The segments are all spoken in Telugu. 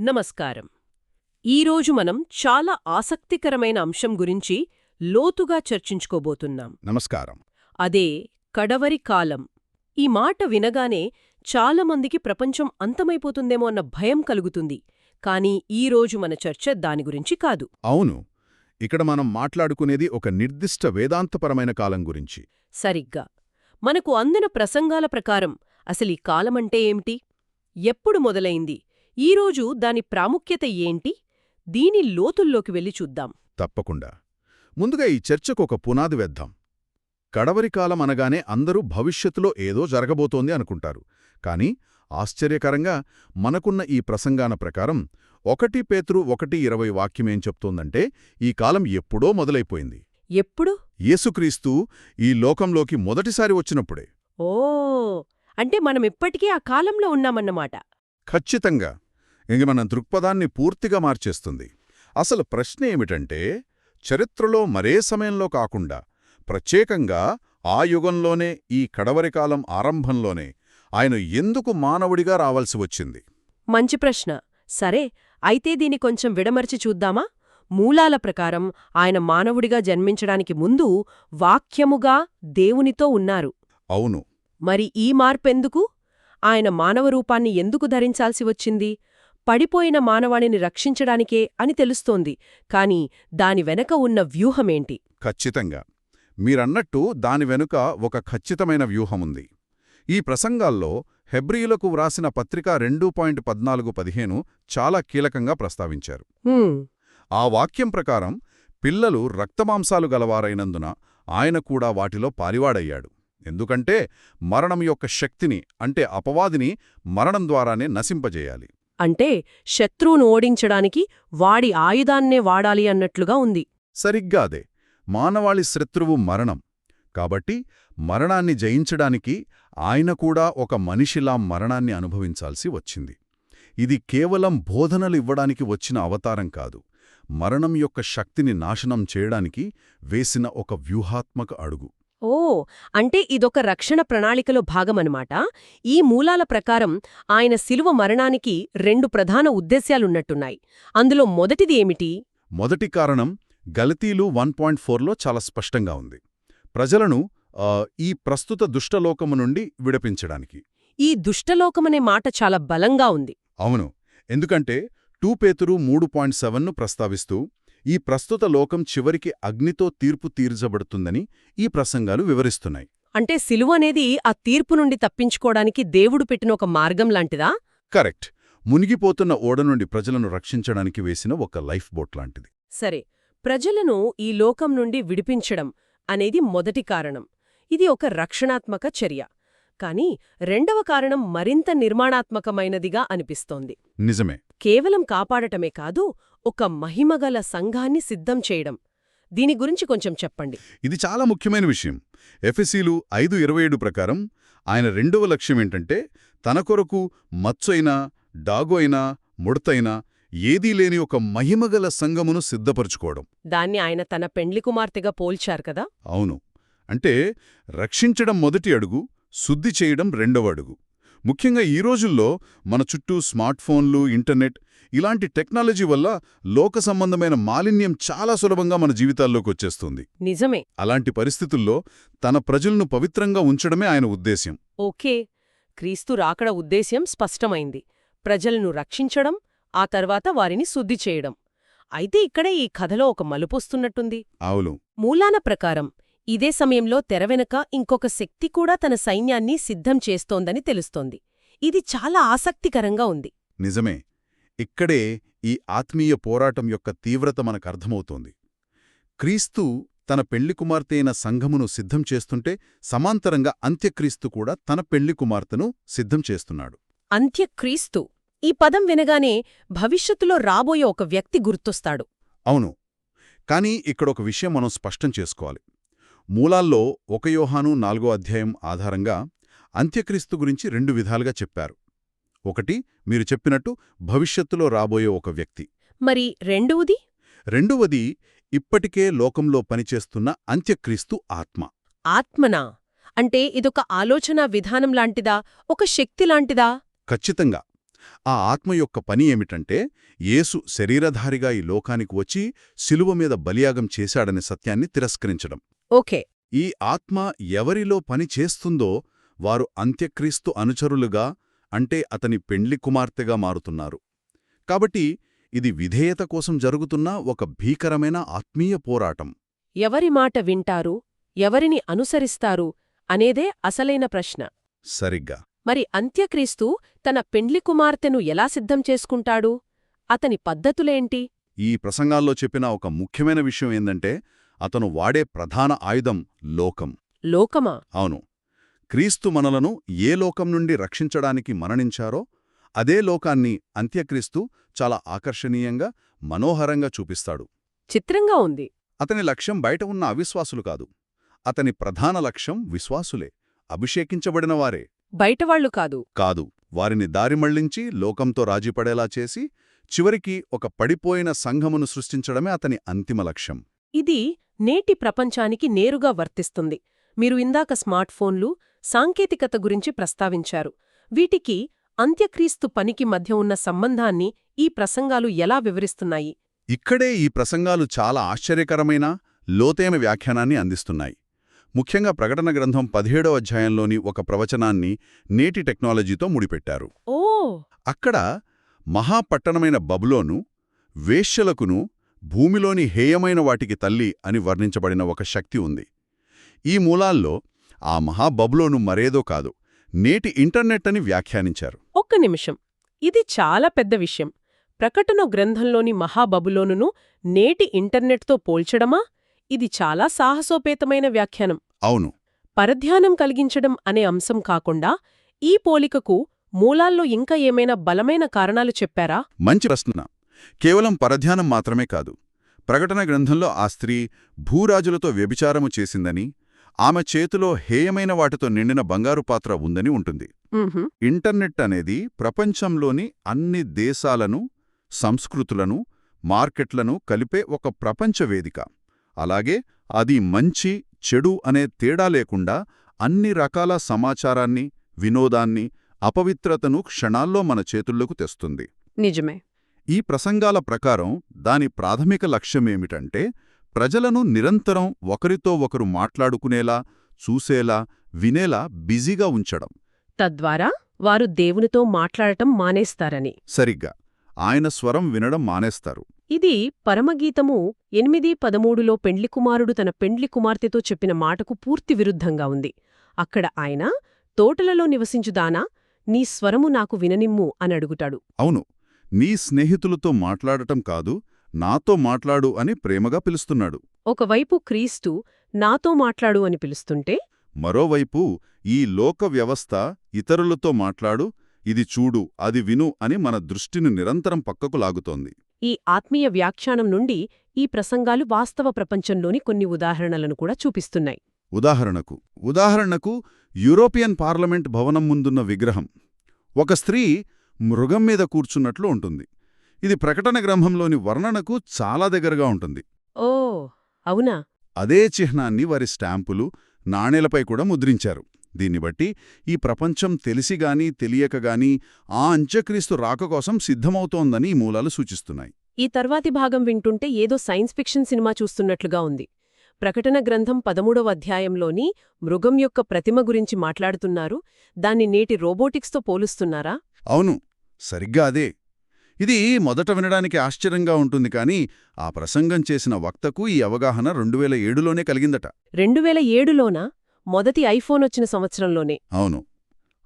నమస్కారం. ఈరోజు మనం చాలా ఆసక్తికరమైన అంశం గురించి లోతుగా చర్చించుకోబోతున్నాం. నమస్కారం. అదే కడవరి కాలం. ఈ మాట వినగానే చాలామందికి ప్రపంచం అంతమైపోతుందేమో అన్న భయం కలుగుతుంది. కానీ ఈరోజు మన చర్చ దాని గురించి కాదు. అవును. ఇక్కడ మనం మాట్లాడుకునేది ఒక నిర్దిష్ట వేదాంతపరమైన కాలం గురించి. సరిగ్గా. మనకు అందిన ప్రసంగాల ప్రకారం అసలీ కాలమంటే ఏమిటి? ఎప్పుడు మొదలైంది? ఈరోజు దాని ప్రాముఖ్యత ఏంటి? దీని లోతుల్లోకి వెళ్ళి చూద్దాం. తప్పకుండా. ముందుగా ఈ చర్చకు ఒక పునాది వేద్దాం. కడవరి కాలం అనగానే అందరూ భవిష్యత్తులో ఏదో జరగబోతోంది అనుకుంటారు. కాని ఆశ్చర్యకరంగా మనకున్న ఈ ప్రసంగాన ప్రకారం ఒకటి పేతురు ఒకటి ఇరవై వాక్యమేం చెప్తోందంటే ఈ కాలం ఎప్పుడో మొదలైపోయింది. ఎప్పుడు? యేసుక్రీస్తు ఈ లోకంలోకి మొదటిసారి వచ్చినప్పుడే. ఓ! అంటే మనమిప్పటికీ ఆ కాలంలో ఉన్నామన్నమాట. ఖచ్చితంగా. ఇంక మన దృక్పథాన్ని పూర్తిగా మార్చేస్తుంది. అసలు ప్రశ్న ఏమిటంటే చరిత్రలో మరే సమయంలో కాకుండా ప్రత్యేకంగా ఆ యుగంలోనే ఈ కడవరికాలం ఆరంభంలోనే ఆయన ఎందుకు మానవుడిగా రావాల్సి వచ్చింది? మంచి ప్రశ్న. సరే అయితే దీని కొంచెం విడమర్చి చూద్దామా? మూలాల ప్రకారం ఆయన మానవుడిగా జన్మించడానికి ముందు వాక్యముగా దేవునితో ఉన్నారు. అవును. మరి ఈ మార్పెందుకు? ఆయన మానవ రూపాన్ని ఎందుకు ధరించాల్సి వచ్చింది? పడిపోయిన మానవాణిని రక్షించడానికే అని తెలుస్తోంది. కాని దాని వెనక ఉన్న వ్యూహమేంటి? ఖచ్చితంగా. మీరన్నట్టు దాని వెనుక ఒక ఖచ్చితమైన వ్యూహముంది. ఈ ప్రసంగాల్లో హెబ్రియులకు వ్రాసిన పత్రిక రెండు పాయింట్ పద్నాలుగు పదిహేను చాలా కీలకంగా ప్రస్తావించారు. ఆ వాక్యం ప్రకారం పిల్లలు రక్తమాంసాలు గలవారైనందున ఆయన కూడా వాటిలో పాలివాడయ్యాడు. ఎందుకంటే మరణం యొక్క శక్తిని అంటే అపవాదిని మరణం ద్వారానే నశింపజేయాలి. అంటే శత్రువును ఓడించడానికి వాడి ఆయుధాన్నే వాడాలి అన్నట్లుగా ఉంది. సరిగ్గా అదే. మానవాళి శత్రువు మరణం. కాబట్టి మరణాన్ని జయించడానికి ఆయన కూడా ఒక మనిషిలా మరణాన్ని అనుభవించాల్సి వచ్చింది. ఇది కేవలం బోధనలు ఇవ్వడానికి వచ్చిన అవతారం కాదు. మరణం యొక్క శక్తిని నాశనం చేయడానికి వేసిన ఒక వ్యూహాత్మక అడుగు. ఓ అంటే ఇదొక రక్షణ ప్రణాళికలో భాగమనమాట. ఈ మూలాల ప్రకారం ఆయన శిలువ మరణానికి రెండు ప్రధాన ఉద్దేశ్యాలున్నట్టున్నాయి. అందులో మొదటిది ఏమిటి? మొదటి కారణం గలతీలు వన్ పాయింట్ ఫోర్లో చాలా స్పష్టంగా ఉంది. ప్రజలను ఈ ప్రస్తుత దుష్టలోకము నుండి విడిపించడానికి. ఈ దుష్టలోకమనే మాట చాలా బలంగా ఉంది. అవును. ఎందుకంటే టూ పేతురు మూడు పాయింట్ సెవెన్ను ప్రస్తావిస్తూ ఈ ప్రస్తుత లోకం చివరికి అగ్నితో తీర్పు తీర్చబడుతుందని ఈ ప్రసంగాలు వివరిస్తున్నాయి. అంటే శిలువ అనేది ఆ తీర్పు నుండి తప్పించుకోవడానికి దేవుడు పెట్టిన ఒక మార్గం లాంటిదా? కరెక్ట్. మునిగిపోతున్న ఓడ నుండి ప్రజలను రక్షించడానికి వేసిన ఒక లైఫ్ బోట్ లాంటిది. సరే ప్రజలను ఈ లోకం నుండి విడిపించడం అనేది మొదటి కారణం. ఇది ఒక రక్షణాత్మక చర్య. కాని రెండవ కారణం మరింత నిర్మాణాత్మకమైనదిగా అనిపిస్తోంది. నిజమే. కేవలం కాపాడటమే కాదు ఒక మహిమగల సంఘాన్ని సిద్ధం చేయడం. దీని గురించి కొంచెం చెప్పండి. ఇది చాలా ముఖ్యమైన విషయం. ఎఫెసీలు ఐదు ఇరవై ఏడు ప్రకారం ఆయన రెండవ లక్ష్యం ఏంటంటే తన కొరకు మచ్చైనా డాగు అయినా ముడతైనా ఏదీ లేని ఒక మహిమగల సంఘమును సిద్ధపరుచుకోవడం. దాన్ని ఆయన తన పెండ్లి కుమార్తెగా పోల్చారు కదా? అవును. అంటే రక్షించడం మొదటి అడుగు శుద్ధి చేయడం రెండవ అడుగు. ముఖ్యంగా ఈ రోజుల్లో మన చుట్టూ స్మార్ట్ ఫోన్లు ఇంటర్నెట్ ఇలాంటి టెక్నాలజీ వల్ల లోక సంబంధమైన మాలిన్యం చాలా సులభంగా మన జీవితాల్లోకి వచ్చేస్తుంది. నిజమే. అలాంటి పరిస్థితుల్లో తన ప్రజలను పవిత్రంగా ఉంచడమే ఆయన ఉద్దేశ్యం. ఓకే. క్రీస్తు రాకడ ఉద్దేశ్యం స్పష్టమైంది. ప్రజలను రక్షించడం ఆ తర్వాత వారిని శుద్ధి చేయడం. అయితే ఇక్కడే ఈ కథలో ఒక మలుపొస్తున్నట్టుంది అవును. మూలాన ప్రకారం ఇదే సమయంలో తెరవెనక ఇంకొక శక్తి కూడా తన సైన్యాన్ని సిద్ధం చేస్తోందని తెలుస్తోంది. ఇది చాలా ఆసక్తికరంగా ఉంది. నిజమే. ఇక్కడే ఈ ఆత్మీయ పోరాటం యొక్క తీవ్రత మనకర్థమవుతోంది క్రీస్తు తన పెళ్ళి కుమార్తె అయిన సంఘమును సిద్ధం చేస్తుంటే సమాంతరంగా అంత్యక్రీస్తు కూడా తన పెళ్ళి కుమార్తెను సిద్ధం చేస్తున్నాడు. అంత్యక్రీస్తు. ఈ పదం వినగానే భవిష్యత్తులో రాబోయే ఒక వ్యక్తి గుర్తొస్తాడు. అవును. కానీ ఇక్కడొక విషయం మనం స్పష్టం చేసుకోవాలి. మూలాల్లో ఒక యోహాను నాలుగో అధ్యాయం ఆధారంగా అంత్యక్రీస్తు గురించి రెండు విధాలుగా చెప్పారు. ఒకటి మీరు చెప్పినట్టు భవిష్యత్తులో రాబోయే ఒక వ్యక్తి. మరి రెండవది? రెండవది ఇప్పటికే లోకంలో పనిచేస్తున్న అంత్యక్రీస్తు ఆత్మ. ఆత్మనా? అంటే ఇదొక ఆలోచనా విధానం లాంటిదా? ఒక శక్తి లాంటిదా? ఖచ్చితంగా. ఆ ఆత్మ యొక్క పని ఏమిటంటే యేసు శరీరధారిగా ఈ లోకానికి వచ్చి శిలువ మీద బలియాగం చేశాడనే సత్యాన్ని తిరస్కరించడం. ఓకే. ఈ ఆత్మ ఎవరిలో పని చేస్తుందో వారు అంత్యక్రీస్తు అనుచరులుగా అంటే అతని పెండ్లి కుమార్తెగా మారుతున్నారు. కాబట్టి ఇది విధేయత కోసం జరుగుతున్న ఒక భీకరమైన ఆత్మీయ పోరాటం. ఎవరి మాట వింటారు ఎవరిని అనుసరిస్తారు అనేదే అసలైన ప్రశ్న. సరిగ్గా. మరి అంత్యక్రీస్తు తన పెండ్లి కుమార్తెను ఎలా సిద్ధం చేసుకుంటాడు? అతని పద్ధతులేంటి? ఈ ప్రసంగాల్లో చెప్పిన ఒక ముఖ్యమైన విషయం ఏందంటే అతను వాడే ప్రధాన ఆయుధం లోకం. లోకమా? అవును. క్రీస్తు మనలను ఏ లోకం నుండి రక్షించడానికి మరణించారో అదే లోకాన్ని అంత్యక్రీస్తు చాలా ఆకర్షణీయంగా మనోహరంగా చూపిస్తాడు. చిత్రంగా ఉంది. అతని లక్ష్యం బయట ఉన్న అవిశ్వాసులు కాదు. అతని ప్రధాన లక్ష్యం విశ్వాసులే. అభిషేకించబడినవారే బయటవాళ్ళు కాదు. కాదు. వారిని దారి మళ్ళించి లోకంతో రాజీపడేలా చేసి చివరికి ఒక పడిపోయిన సంఘమును సృష్టించడమే అతని అంతిమ లక్ష్యం. ఇది నేటి ప్రపంచానికి నేరుగా వర్తిస్తుంది. మీరు ఇందాక స్మార్ట్ఫోన్లు సాంకేతికత గురించి ప్రస్తావించారు. వీటికి అంత్యక్రీస్తు పనికి మధ్య ఉన్న సంబంధాన్ని ఈ ప్రసంగాలు ఎలా వివరిస్తున్నాయి? ఇక్కడే ఈ ప్రసంగాలు చాలా ఆశ్చర్యకరమైన లోతైన వ్యాఖ్యానాన్ని అందిస్తున్నాయి. ముఖ్యంగా ప్రకటన గ్రంథం పదిహేడో అధ్యాయంలోని ఒక ప్రవచనాన్ని నేటి టెక్నాలజీతో ముడిపెట్టారు. ఓ! అక్కడ మహాపట్టణమైన బబులోను వేశ్యలకును భూమిలోని హేయమైన వాటికి తల్లి అని వర్ణించబడిన ఒక శక్తి ఉంది. ఈ మూలాల్లో ఆ మహాబబులోను మరేదో కాదు నేటి ఇంటర్నెట్ అని వ్యాఖ్యానించారు. ఒక్క నిమిషం. ఇది చాలా పెద్ద విషయం. ప్రకటన గ్రంథంలోని మహాబబులోనును నేటి ఇంటర్నెట్తో పోల్చడమా? ఇది చాలా సాహసోపేతమైన వ్యాఖ్యానం. అవును. పరధ్యానం కలిగించడం అనే అంశం కాకుండా ఈ పోలికకు మూలాల్లో ఇంకా ఏమైనా బలమైన కారణాలు చెప్పారా? మంచి ప్రశ్న. కేవలం పరధ్యానం మాత్రమే కాదు ప్రకటన గ్రంథంలో ఆ స్త్రీ భూరాజులతో వ్యభిచారము చేసిందని ఆమె చేతిలో హేయమైన వాటితో నిండిన బంగారు పాత్ర ఉందని ఉంటుంది. ఇంటర్నెట్ అనేది ప్రపంచంలోని అన్ని దేశాలను సంస్కృతులను మార్కెట్లను కలిపే ఒక ప్రపంచ వేదిక. అలాగే అది మంచి చెడు అనే తేడా లేకుండా అన్ని రకాల సమాచారాన్ని వినోదాన్ని అపవిత్రతను క్షణాల్లో మన చేతుల్లోకి తెస్తుంది. నిజమే. ఈ ప్రసంగాల ప్రకారం దాని ప్రాథమిక లక్ష్యమేమిటంటే ప్రజలను నిరంతరం ఒకరితో ఒకరు మాట్లాడుకునేలా చూసేలా వినేలా బిజీగా ఉంచడం. తద్వారా వారు దేవునితో మాట్లాడటం మానేస్తారని. సరిగ్గా. ఆయన స్వరం వినడం మానేస్తారు. ఇది పరమగీతము ఎనిమిది పదమూడులో పెండ్లికుమారుడు తన పెండ్లి కుమార్తెతో చెప్పిన మాటకు పూర్తి విరుద్ధంగా ఉంది. అక్కడ ఆయన తోటలలో నివసించుదానా? నీ స్వరము నాకు విననిమ్ము అని అడుగుతాడు. అవును. నీ స్నేహితులతో మాట్లాడటం కాదు నాతో మాట్లాడు అని ప్రేమగా పిలుస్తున్నాడు. ఒకవైపు క్రీస్తు నాతో మాట్లాడు అని పిలుస్తుంటే? మరోవైపు ఈ లోక వ్యవస్థ ఇతరులతో మాట్లాడు ఇది చూడు అది విను అని మన దృష్టిని నిరంతరం పక్కకు లాగుతోంది. ఈ ఆత్మీయ వ్యాఖ్యానం నుండి ఈ ప్రసంగాలు వాస్తవ ప్రపంచంలోని కొన్ని ఉదాహరణలను కూడా చూపిస్తున్నాయి. ఉదాహరణకు ఉదాహరణకు యూరోపియన్ పార్లమెంట్ భవనం ముందున్న విగ్రహం. ఒక స్త్రీ మృగం మీద కూర్చున్నట్లు ఉంటుంది. ఇది ప్రకటన గ్రంథంలోని వర్ణనకు చాలా దగ్గరగా ఉంటుంది. ఓ అవునా? అదే చిహ్నాన్ని వారి స్టాంపులు నాణేలపై కూడా ముద్రించారు. దీన్ని బట్టి ఈ ప్రపంచం తెలిసిగాని తెలియకగాని ఆ అంత్యక్రీస్తు రాక కోసం సిద్ధమవుతోందని ఈ మూలాలు సూచిస్తున్నాయి. ఈ తర్వాతి భాగం వింటుంటే ఏదో సైన్స్ ఫిక్షన్ సినిమా చూస్తున్నట్లుగా ఉంది. ప్రకటన గ్రంథం పదమూడవ అధ్యాయంలోని మృగం యొక్క ప్రతిమ గురించి మాట్లాడుతున్నారు. దాన్ని నేటి రోబోటిక్స్తో పోలుస్తున్నారా? అవును సరిగ్గా అదే. ఇది మొదట వినడానికి ఆశ్చర్యంగా ఉంటుంది కానీ ఆ ప్రసంగం చేసిన వక్తకు ఈ అవగాహన రెండువేల ఏడులోనే కలిగిందట. రెండువేల ఏడులోనా మొదటి ఐఫోన్ వచ్చిన సంవత్సరంలోనే. అవును.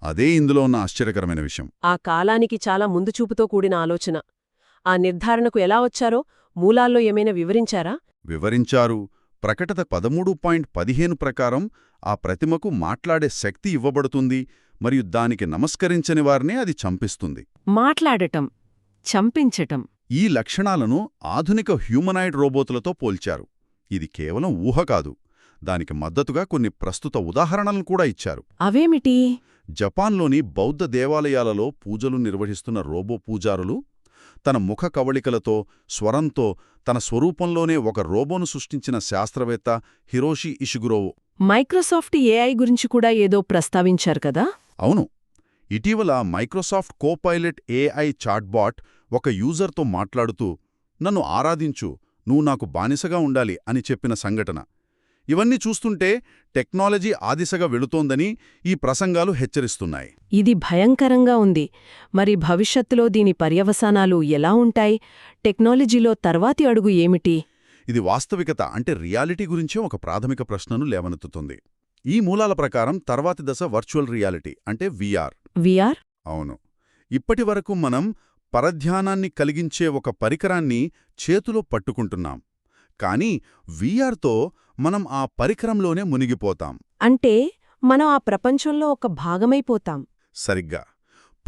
అదే ఇందులో ఉన్న ఆశ్చర్యకరమైన విషయం. ఆ కాలానికి చాలా ముందు చూపుతో కూడిన ఆలోచన. ఆ నిర్ధారణకు ఎలా వచ్చారో మూలాల్లో ఏమైనా వివరించారా? వివరించారు. ప్రకటత పదమూడు పాయింట్ పదిహేను ప్రకారం ఆ ప్రతిమకు మాట్లాడే శక్తి ఇవ్వబడుతుంది మరియు దానికి నమస్కరించని వారినే అది చంపిస్తుంది. మాట్లాడటం చంపించటం. ఈ లక్షణాలను ఆధునిక హ్యూమనాయిడ్ రోబోతులతో పోల్చారు. ఇది కేవలం ఊహ కాదు. దానికి మద్దతుగా కొన్ని ప్రస్తుత ఉదాహరణలను కూడా ఇచ్చారు. అవేమిటి? జపాన్లోని బౌద్ధ దేవాలయాలలో పూజలు నిర్వహిస్తున్న రోబో పూజారులు తన ముఖ కవళికలతో స్వరంతో తన స్వరూపంలోనే ఒక రోబోను సృష్టించిన శాస్త్రవేత్త హిరోషి ఇషిగురోవో మైక్రోసాఫ్ట్ ఏఐ గురించి కూడా ఏదో ప్రస్తావించారు కదా? అవును. ఇటీవల మైక్రోసాఫ్ట్ కోపైలట్ ఏఐ చాట్బాట్ ఒక యూజర్తో మాట్లాడుతూ నన్ను ఆరాధించు నువ్వు నాకు బానిసగా ఉండాలి అని చెప్పిన సంఘటన. ఇవన్నీ చూస్తుంటే టెక్నాలజీ ఆదిశగా వెళుతోందని ఈ ప్రసంగాలు హెచ్చరిస్తున్నాయి. ఇది భయంకరంగా ఉంది. మరి భవిష్యత్తులో దీని పర్యవసానాలు ఎలా ఉంటాయి? టెక్నాలజీలో తర్వాతి అడుగు ఏమిటి? ఇది వాస్తవికత అంటే రియాలిటీ గురించే ఒక ప్రాథమిక ప్రశ్నను లేవనెత్తుతుంది. ఈ మూలాల ప్రకారం తర్వాతి దశ వర్చువల్ రియాలిటీ అంటే విఆర్. విఆర్ అవును. ఇప్పటి వరకు మనం పరధ్యానాన్ని కలిగించే ఒక పరికరాన్ని చేతిలో పట్టుకుంటున్నాం. కానీ వీఆర్తో మనం ఆ పరికరంలోనే మునిగిపోతాం. అంటే మనం ఆ ప్రపంచంలో ఒక భాగమైపోతాం. సరిగ్గా.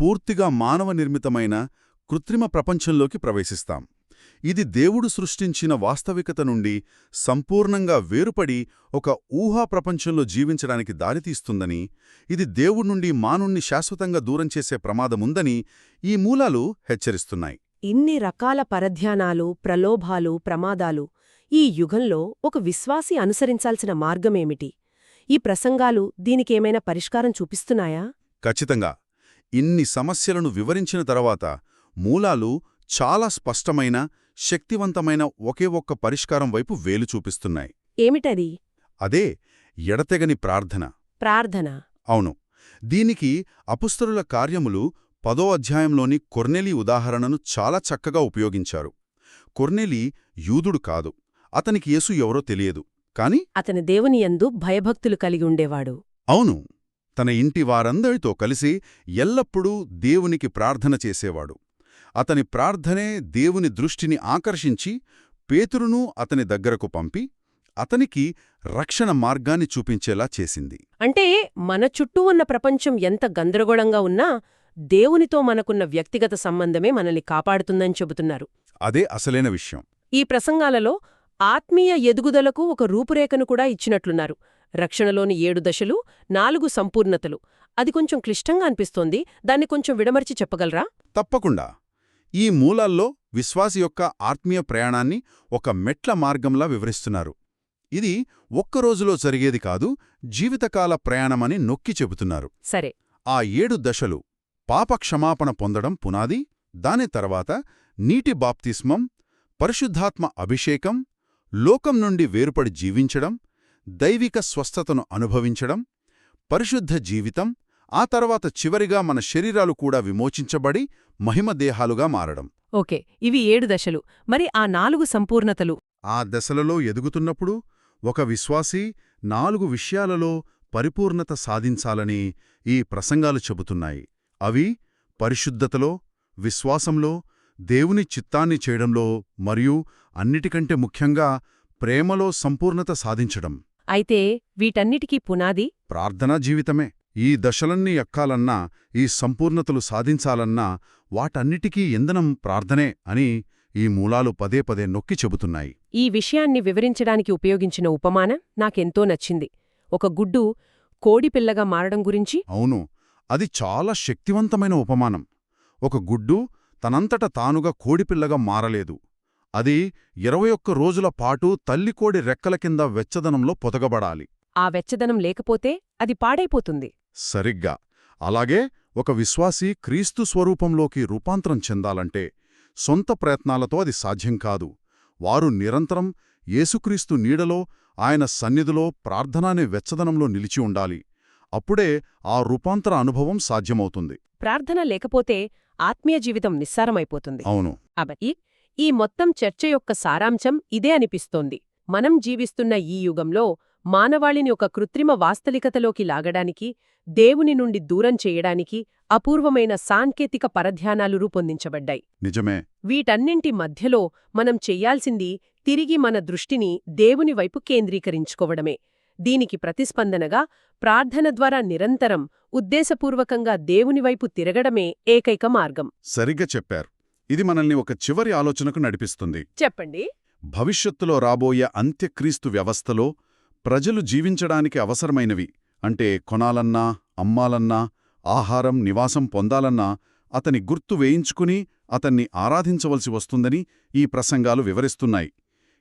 పూర్తిగా మానవ నిర్మితమైన కృత్రిమ ప్రపంచంలోకి ప్రవేశిస్తాం. ఇది దేవుడు సృష్టించిన వాస్తవికత నుండి సంపూర్ణంగా వేరుపడి ఒక ఊహా ప్రపంచంలో జీవించడానికి దారితీస్తుందని ఇది దేవుడి నుండి మానుణ్ణి శాశ్వతంగా దూరం చేసే ప్రమాదముందని ఈ మూలాలు హెచ్చరిస్తున్నాయి. ఇన్ని రకాల పరధ్యానాలు ప్రలోభాలు ప్రమాదాలు ఈ యుగంలో ఒక విశ్వాసి అనుసరించాల్సిన మార్గమేమిటి? ఈ ప్రసంగాలు దీనికేమైనా పరిష్కారం చూపిస్తున్నాయా? ఖచ్చితంగా. ఇన్ని సమస్యలను వివరించిన తర్వాత మూలాలు చాలా స్పష్టమైన శక్తివంతమైన ఒకే ఒక్క పరిష్కారం వైపు వేలు చూపిస్తున్నాయి. ఏమిటది? అదే ఎడతెగని ప్రార్థన. ప్రార్థన. అవును. దీనికి అపుస్తరుల కార్యములు పదో అధ్యాయంలోని కొర్నెలి ఉదాహరణను చాలా చక్కగా ఉపయోగించారు. కొర్నెలి యూదుడు కాదు. అతనికి యేసు ఎవరో తెలియదు. కాని అతని దేవుని యందు భయభక్తులు కలిగి ఉండేవాడు. అవును. తన ఇంటి వారందరితో కలిసి ఎల్లప్పుడూ దేవునికి ప్రార్థన చేసేవాడు. అతని ప్రార్థనే దేవుని దృష్టిని ఆకర్షించి పేతురును అతని దగ్గరకు పంపి అతనికి రక్షణ మార్గాన్ని చూపించేలా చేసింది. అంటే మన చుట్టూ ఉన్న ప్రపంచం ఎంత గందరగోళంగా ఉన్నా దేవునితో మనకున్న వ్యక్తిగత సంబంధమే మనల్ని కాపాడుతుందని చెబుతున్నారు. అదే అసలైన విషయం. ఈ ప్రసంగాలలో ఆత్మీయ ఎదుగుదలకు ఒక రూపురేఖను కూడా ఇచ్చినట్లున్నారు. రక్షణలోని ఏడు దశలు నాలుగు సంపూర్ణతలు. అది కొంచెం క్లిష్టంగా అనిపిస్తోంది. దాన్ని కొంచెం విడమర్చి చెప్పగలరా? తప్పకుండా. ఈ మూలాల్లో విశ్వాసి యొక్క ఆత్మీయ ప్రయాణాన్ని ఒక మెట్ల మార్గంలా వివరిస్తున్నారు. ఇది ఒక్కరోజులో జరిగేది కాదు జీవితకాల ప్రయాణమని నొక్కి చెబుతున్నారు. సరే. ఆ ఏడు దశలు పాపక్షమాపణ పొందడం పునాది దాని తర్వాత నీటి బాప్తిస్మం పరిశుద్ధాత్మ అభిషేకం లోకం నుండి వేరుపడి జీవించడం దైవిక స్వస్థతను అనుభవించడం పరిశుద్ధ జీవితం ఆ తర్వాత చివరిగా మన శరీరాలు కూడా విమోచించబడి మహిమదేహాలుగా మారడం. ఓకే ఇవి ఏడు దశలు. మరి ఆ నాలుగు సంపూర్ణతలు? ఆ దశలలో ఎదుగుతున్నప్పుడు ఒక విశ్వాసి నాలుగు విషయాలలో పరిపూర్ణత సాధించాలని ఈ ప్రసంగాలు చెబుతున్నాయి. అవి పరిశుద్ధతలో విశ్వాసంలో దేవుని చిత్తాన్ని చేయడంలో మరియు అన్నిటికంటే ముఖ్యంగా ప్రేమలో సంపూర్ణత సాధించడం. అయితే వీటన్నిటికీ పునాది? ప్రార్థనా జీవితమే. ఈ దశలన్నీ ఎక్కాలన్నా ఈ సంపూర్ణతలు సాధించాలన్నా వాటన్నిటికీ ఇంధనం ప్రార్థనే అని ఈ మూలాలు పదే పదే నొక్కి చెబుతున్నాయి. ఈ విషయాన్ని వివరించడానికి ఉపయోగించిన ఉపమానం నాకెంతో నచ్చింది. ఒక గుడ్డు కోడిపిల్లగా మారడం గురించి? అవును అది చాలా శక్తివంతమైన ఉపమానం. ఒక గుడ్డు తనంతట తానుగా కోడిపిల్లగా మారలేదు. అది ఇరవై ఒక్క రోజుల పాటు తల్లికోడి రెక్కల కింద వెచ్చదనంలో పొదగబడాలి. ఆ వెచ్చదనం లేకపోతే అది పాడైపోతుంది. సరిగ్గా. అలాగే ఒక విశ్వాసి క్రీస్తు స్వరూపంలోకి రూపాంతరం చెందాలంటే సొంత ప్రయత్నాలతో అది సాధ్యం కాదు. వారు నిరంతరం యేసుక్రీస్తు నీడలో ఆయన సన్నిధిలో ప్రార్థనానే వెచ్చదనంలో నిలిచి ఉండాలి. అప్పుడే ఆ రూపాంతర అనుభవం సాధ్యమవుతుంది. ప్రార్థన లేకపోతే ఆత్మీయ జీవితం నిస్సారమైపోతుంది. అవును. కాబట్టి ఈ మొత్తం చర్చ యొక్క సారాంశం ఇదే అనిపిస్తోంది. మనం జీవిస్తున్న ఈ యుగంలో మానవాళిని ఒక కృత్రిమ వాస్తవికతలోకి లాగడానికి దేవుని నుండి దూరం చేయడానికి అపూర్వమైన సాంకేతిక పరధ్యానాలు రూపొందించబడ్డాయి. నిజమే. వీటన్నింటి మధ్యలో మనం చెయ్యాల్సింది తిరిగి మన దృష్టిని దేవుని వైపు కేంద్రీకరించుకోవడమే. దీనికి ప్రతిస్పందనగా ప్రార్థన ద్వారా నిరంతరం ఉద్దేశపూర్వకంగా దేవుని వైపు తిరగడమే ఏకైక మార్గం. సరిగ్గా చెప్పారు. ఇది మనల్ని ఒక చివరి ఆలోచనకు నడిపిస్తుంది. చెప్పండి. భవిష్యత్తులో రాబోయే అంత్యక్రీస్తు వ్యవస్థలో ప్రజలు జీవించడానికి అవసరమైనవి అంటే కొనాలన్నా అమ్మాలన్నా ఆహారం నివాసం పొందాలన్నా అతని గుర్తు వేయించుకుని అతన్ని ఆరాధించవలసి వస్తుందని ఈ ప్రసంగాలు వివరిస్తున్నాయి.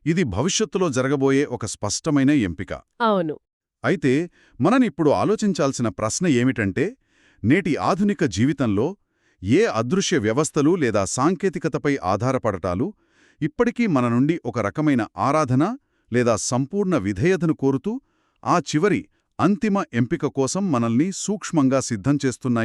ఇది భవిష్యత్తులో జరగబోయే ఒక స్పష్టమైన ఎంపిక. అవును. అయితే మననిప్పుడు ఆలోచించాల్సిన ప్రశ్న ఏమిటంటే నేటి ఆధునిక జీవితంలో ఏ అదృశ్య వ్యవస్థలు లేదా సాంకేతికతపై ఆధారపడటాలు ఇప్పటికీ మన నుండి ఒక రకమైన ఆరాధన లేదా సంపూర్ణ విధేయతను కోరుతూ ఆ చివరి అంతిమ ఎంపిక కోసం మనల్ని సూక్ష్మంగా సిద్ధం చేస్తున్నాయి.